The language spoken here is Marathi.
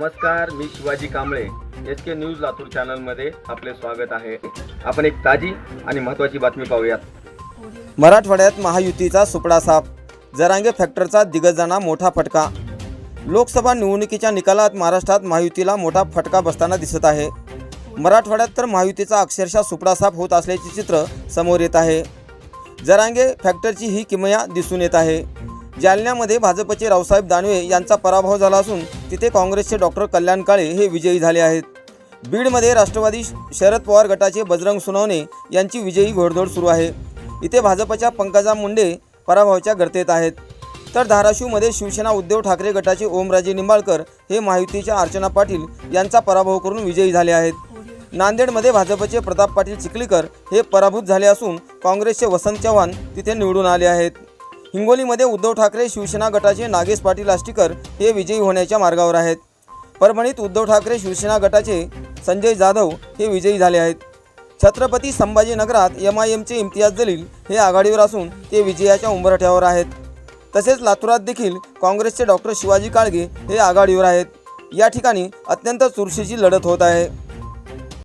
Shivaji Kamble. H K news Latur चॅनलमध्ये आपले स्वागत आहे. आपण एक ताजी आणि महत्त्वाची बातमी पाहूयात. मराठवाड्यात महायुतीचा सुपडा साप जरांगे फॅक्टरचा दिग्गजांना मोठा फटका. लोकसभा निवडणुकीच्या निकालात महाराष्ट्रात महायुतीला मोठा फटका बसताना दिसत आहे. मराठवाड्यात तर महायुतीचा अक्षरशः सुपडा साप होत असल्याचे चित्र समोर येत आहे. जरांगे फॅक्टरची ही किमया दिसून येत आहे. जालन्यामध्ये भाजपचे रावसाहेब दानवे यांचा पराभव झाला असून तिथे काँग्रेसचे डॉक्टर कल्याण काळे हे विजयी झाले आहेत. बीडमध्ये राष्ट्रवादी शरद पवार गटाचे बजरंग सुनावणे यांची विजयी घोडदौड सुरू आहे. इथे भाजपच्या पंकजा मुंडे पराभवाच्या गर्तेत आहेत. तर धाराशिवमध्ये शिवसेना उद्धव ठाकरे गटाचे ओमराजे निंबाळकर हे महायुतीच्या अर्चना पाटील यांचा पराभव करून विजयी झाले आहेत. नांदेडमध्ये भाजपचे प्रताप पाटील चिखलीकर हे पराभूत झाले असून काँग्रेसचे वसंत चव्हाण तिथे निवडून आले आहेत. हिंगोलीमध्ये उद्धव ठाकरे शिवसेना गटाचे नागेश पाटील आष्टीकर हे विजयी होण्याच्या मार्गावर आहेत. परभणीत उद्धव ठाकरे शिवसेना गटाचे संजय जाधव हे विजयी झाले आहेत. छत्रपती संभाजीनगरात एम आय एमचे इम्तियाज जलील हे आघाडीवर असून ते विजयाच्या उंबरठ्यावर आहेत. तसेच लातूरात देखील काँग्रेसचे डॉक्टर शिवाजी काळगे हे आघाडीवर आहेत. या ठिकाणी अत्यंत चुरशीची लढत होत आहे.